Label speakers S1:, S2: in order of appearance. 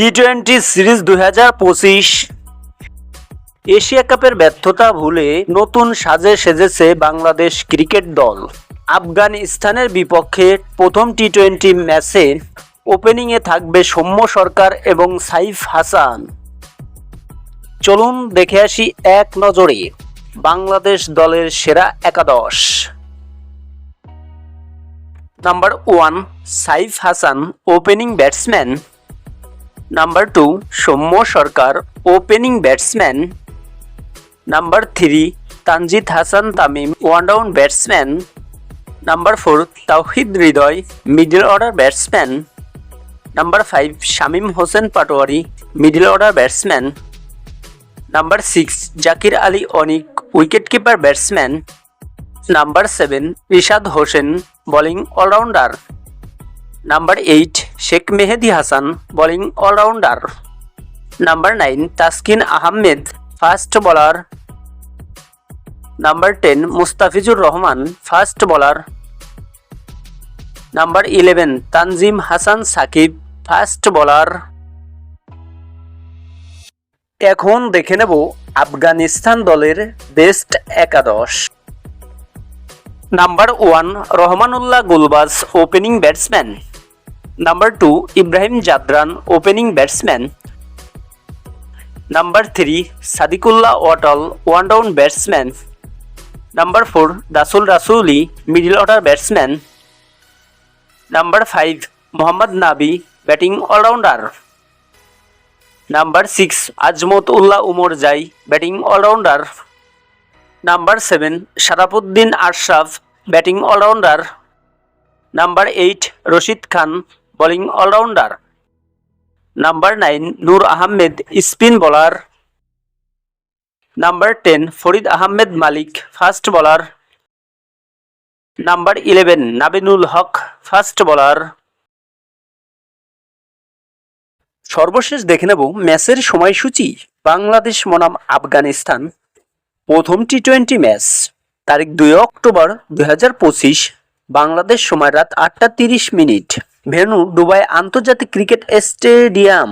S1: T twenty series দু হাজার পঁচিশ। এশিয়া কাপের ব্যর্থতা ভুলে নতুন সাজে সেজেছে বাংলাদেশ ক্রিকেট দল। আফগানিস্তানের বিপক্ষে প্রথম টি টোয়েন্টি ম্যাচে ওপেনিংয়ে থাকবে সৌম্য সরকার এবং সাইফ হাসান। চলুন দেখে আসি এক নজরে বাংলাদেশ দলের সেরা একাদশ। Number one, Saif Hasan, opening batsman. Number two Soumya Sarkar opening batsman number three Tanzid Hasan Tamim one down batsman number four Towhid Hridoy middle order batsman number five Shamim Hossain Patwari middle order batsman number six Jaker Ali Anik wicket keeper batsman number seven Rishad Hossain bowling allrounder number eight Sheikh Mehedi Hasan, bowling allrounder. Number nine, Taskin Ahmed, fast bowler. Number ten, Mustafizur Rahman, fast bowler. Number eleven, Tanzim Hasan Sakib, fast bowler. এখন দেখে নেব আফগানিস্তান দলের best একাদশ। Number one, Rahmanullah Gurbaz, opening batsman. Number two Ibrahim Zadran opening batsman number three Sediqullah Atal one down batsman number four দাসুল Rasooli middle order batsman number five Mohammad Nabi batting allrounder number six Azmatullah Omarzai batting allrounder number seven Sharafuddin Ashraf batting allrounder number eight Rashid Khan bowling allrounder. Number nine, Noor Ahmad, spin bowler. Number ten, Farid Ahmad Malik, fast bowler. Number eleven, Naveenul Haq, fast bowler. সর্বশেষ দেখে নেব ম্যাচের সময়সূচি। বাংলাদেশ বনাম আফগানিস্তান। প্রথম T twenty match, তারিখ দুই October দুই হাজার পঁচিশ, বাংলাদেশ সময় রাত আটটা তিরিশ মিনিট। ভেন্যু দুবাই আন্তর্জাতিক ক্রিকেট স্টেডিয়াম।